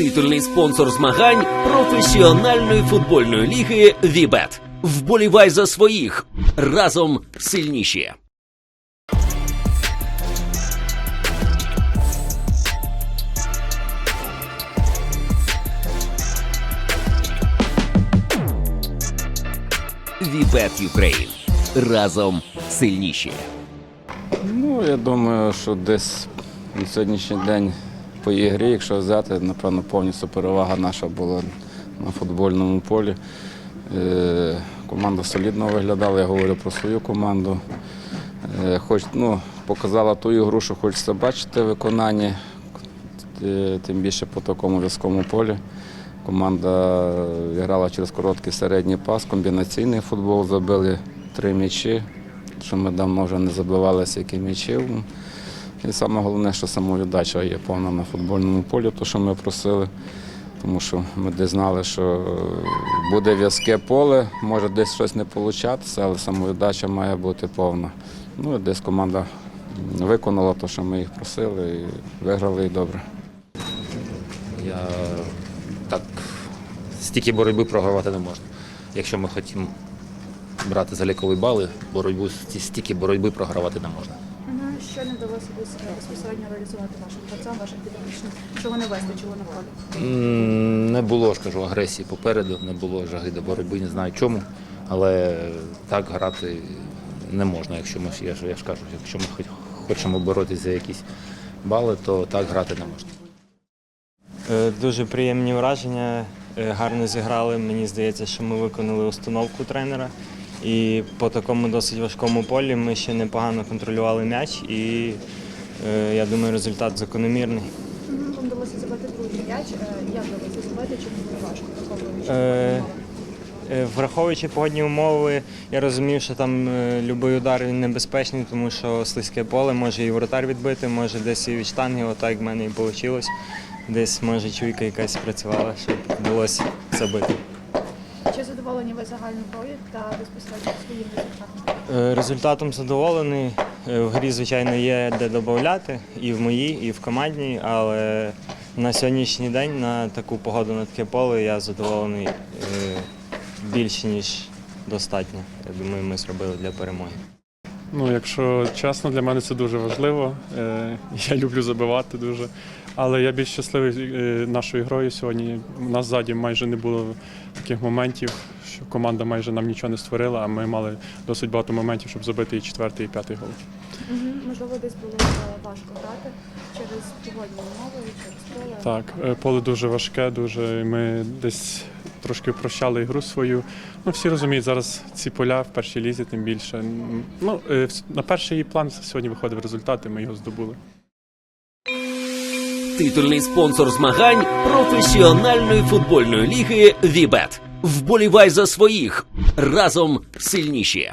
Титульний спонсор змагань професіональної футбольної ліги Вібет. Вболівай за своїх разом сильніші. Вібет Юкрейн. Разом сильніші. Ну, я думаю, що десь на сьогоднішній день по ігрі, якщо взяти, напевно, повністю перевага наша була на футбольному полі. Е, команда солідно виглядала, я говорю про свою команду. Е, хоч, ну, показала ту ігру, що хочеться бачити в виконанні, е, тим більше по такому в'язкому полі. Команда грала через короткий середній пас, комбінаційний футбол, забили три м'ячі, що ми давно вже не забивали стільки м'ячів. І саме головне, що самовіддача є повна на футбольному полі, то що ми просили. Тому що ми десь знали, що е, буде в'язке поле, може десь щось не получатися, але самовіддача має бути повна. Ну і десь команда виконала те, що ми їх просили, і виграли і добре. Я так стільки боротьби програвати не можна. Якщо ми хочемо брати залікові бали, боротьбу стільки боротьби програвати не можна. Що не вдалося безпосередньо реалізувати вашим гравцям, вашим підопічним? Чого не вистачило на полі? Не було ж кажу агресії попереду, не було жаги до боротьби, не знаю чому. Але так грати не можна. Якщо ми я ж, я ж кажу, якщо ми хоч- хочемо боротися за якісь бали, то так грати не можна. Е, Дуже приємні враження. е, Гарно зіграли. Мені здається, що ми виконали установку тренера. І по такому досить важкому полі ми ще непогано контролювали м'яч. І е, я думаю, результат закономірний. Вам вдалося забити другий м'яч. Е, Як вдалося забити? Чому було важко? Враховуючи Е? Е, Враховуючи погодні умови, я розумів, що там е, будь-який удар він небезпечний, тому що слизьке поле може і воротар відбити, може десь і від штанги, отак в мене і вийшло. Десь може чуйка якась працювала, щоб вдалося забити. Чи задоволені ви загальним проєкт та безпосередньо своїм результатом? Е, Результатом задоволений. Е, В грі, звичайно, є де додати і в моїй, і в командній, але на сьогоднішній день на таку погоду на таке поле я задоволений е, більше, ніж достатньо. Я думаю, ми зробили для перемоги. Ну, якщо чесно, для мене це дуже важливо. Е, Я люблю забивати дуже. Але я більш щасливий е, нашою грою сьогодні. У нас ззаді майже не було таких моментів, що команда майже нам нічого не створила, а ми мали досить багато моментів, щоб забити і четвертий, і п'ятий гол. Можливо, десь було е, важко грати через погодні умови, через поле. Так, е, поле дуже важке, дуже ми десь трошки прощали ігру свою. Ну, всі розуміють, зараз ці поля в першій лізі, тим більше. Ну, е, на перший план сьогодні виходив результат, і ми його здобули. Титульний спонсор змагань професіональної футбольної ліги Вібет. Вболівай за своїх разом сильніші.